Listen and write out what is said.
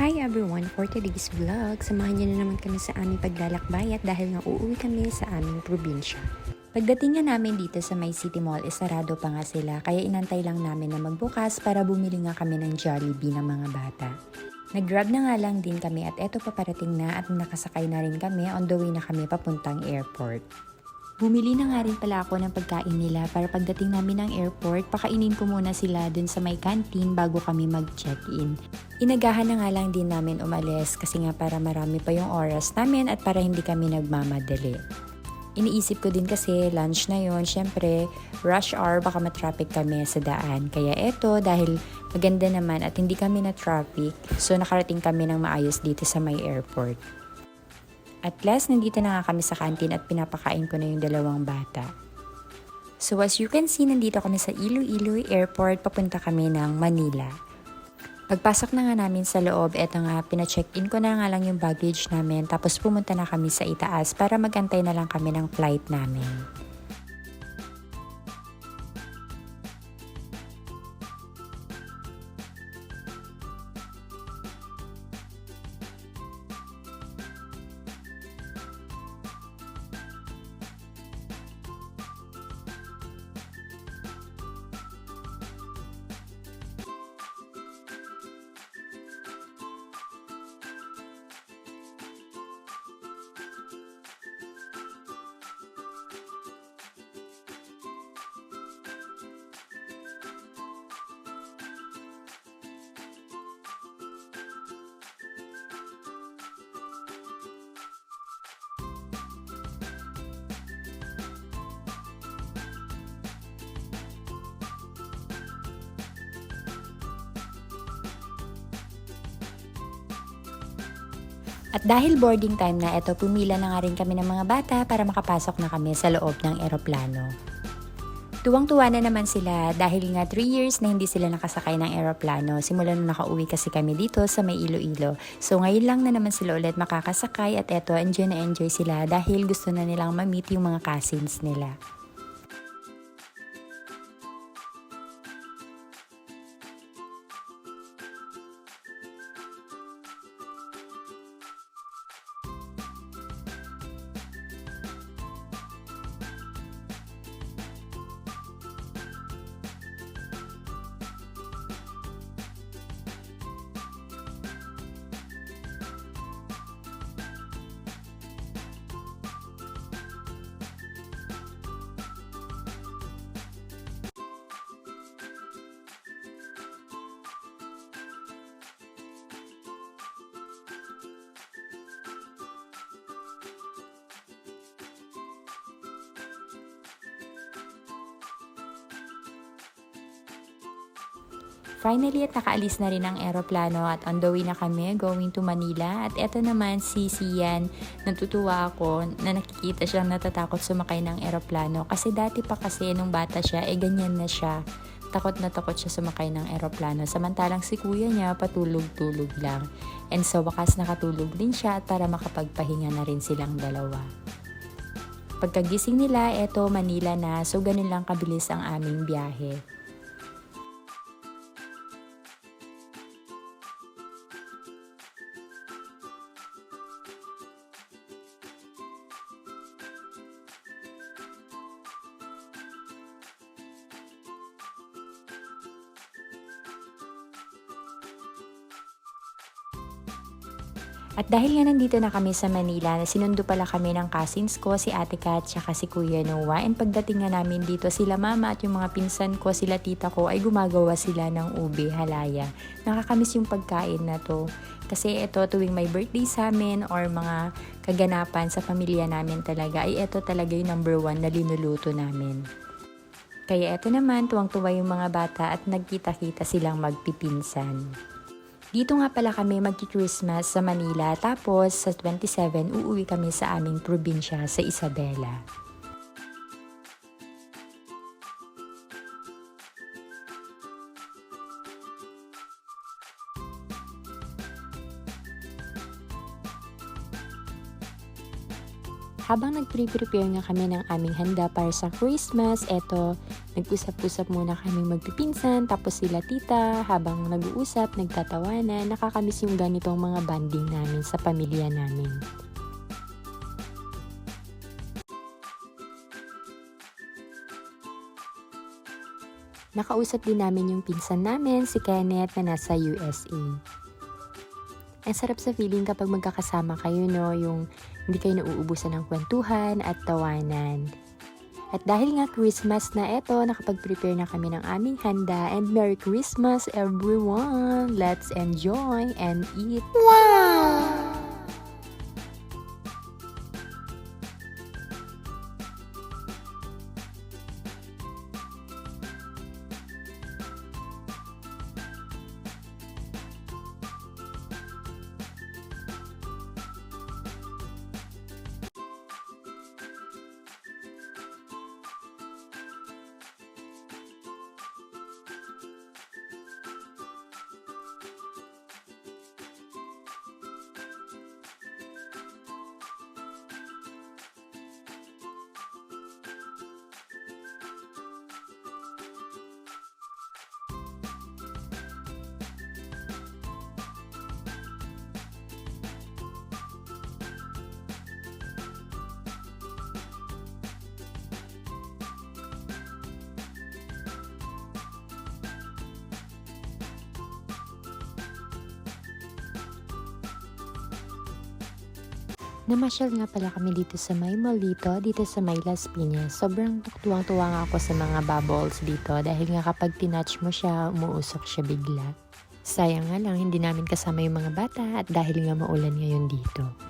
Hi everyone! For today's vlog, samahan niyo na naman kami sa aming paglalakbay at dahil nga uuwi kami sa aming probinsya. Pagdating nga namin dito sa May City Mall, eh sarado pa nga sila kaya inantay lang namin na magbukas para bumili nga kami ng Jollibee ng mga bata. Nag-grab na nga lang din kami at eto paparating na at nakasakay na rin kami on the way na kami papuntang airport. Bumili na nga rin pala ako ng pagkain nila para pagdating namin ng airport, pakainin ko muna sila dun sa may canteen bago kami mag-check-in. Inagahan na nga lang din namin umalis kasi nga para marami pa yung oras namin at para hindi kami nagmamadali. Iniisip ko din kasi lunch na yon, syempre rush hour baka matraffic kami sa daan. Kaya eto dahil maganda naman at hindi kami na traffic, so nakarating kami ng maayos dito sa may airport. At last, nandito na nga kami sa canteen at pinapakain ko na yung dalawang bata. So as you can see, nandito kami sa Iloilo Airport, papunta kami ng Manila. Pagpasok na nga namin sa loob, eto nga, pina-check-in ko na nga lang yung baggage namin, tapos pumunta na kami sa itaas para magantay na lang kami ng flight namin. At dahil boarding time na, eto pumila na nga rin kami ng mga bata para makapasok na kami sa loob ng eroplano. Tuwang-tuwa na naman sila dahil nga 3 years na hindi sila nakasakay ng eroplano. Simula nung nakauwi kasi kami dito sa may Iloilo. So ngayon lang na naman sila ulit makakasakay at eto enjoy na enjoy sila dahil gusto na nilang ma-meet yung mga cousins nila. Finally at nakaalis na rin ang eroplano at on the way na kami going to Manila. At eto naman si Sian natutuwa ako na nakikita siyang natatakot sumakay ng eroplano kasi dati pa kasi nung bata siya eh ganyan na siya. Takot na takot siya sumakay ng eroplano samantalang si kuya niya patulog-tulog lang. And sa wakas nakatulog din siya para makapagpahinga na rin silang dalawa. Pagkagising nila, eto Manila na. So ganun lang kabilis ang aming biyahe. At dahil nga nandito na kami sa Manila, sinundo pala kami ng cousins ko, si Ate Kat, tsaka si Kuya Noah. And pagdating nga namin dito, sila mama at yung mga pinsan ko, sila tita ko, ay gumagawa sila ng ube, halaya. Nakakamiss yung pagkain na to. Kasi ito, tuwing may birthday sa amin or mga kaganapan sa pamilya namin talaga, ay ito talaga yung number one na linuluto namin. Kaya ito naman, tuwang-tuwa yung mga bata at nagkita-kita silang magpipinsan. Dito nga pala kami magki-Christmas sa Manila tapos sa 27 uuwi kami sa aming probinsya sa Isabela. Habang nag-prepare nga kami ng aming handa para sa Christmas, eto, Nag-usap-usap muna kaming magpipinsan, tapos sila tita, habang nag-uusap, nagtatawanan, nakakamiss yung ganitong mga banding namin sa pamilya namin. Nakausap din namin yung pinsan namin, si Kenneth, na nasa USA. Ang sarap sa feeling kapag magkakasama kayo, no? Yung hindi kayo nauubusan ng kwentuhan at tawanan. At dahil nga Christmas na eto, nakapag-prepare na kami ng aming handa. And Merry Christmas everyone! Let's enjoy and eat! Wow! Namasyal nga pala kami dito sa may mall dito, dito sa may Las Piñas. Sobrang tuwang-tuwa nga ako sa mga bubbles dito dahil nga kapag tinouch mo siya, umuusok siya bigla. Sayang nga lang, hindi namin kasama yung mga bata at dahil nga maulan ngayon dito.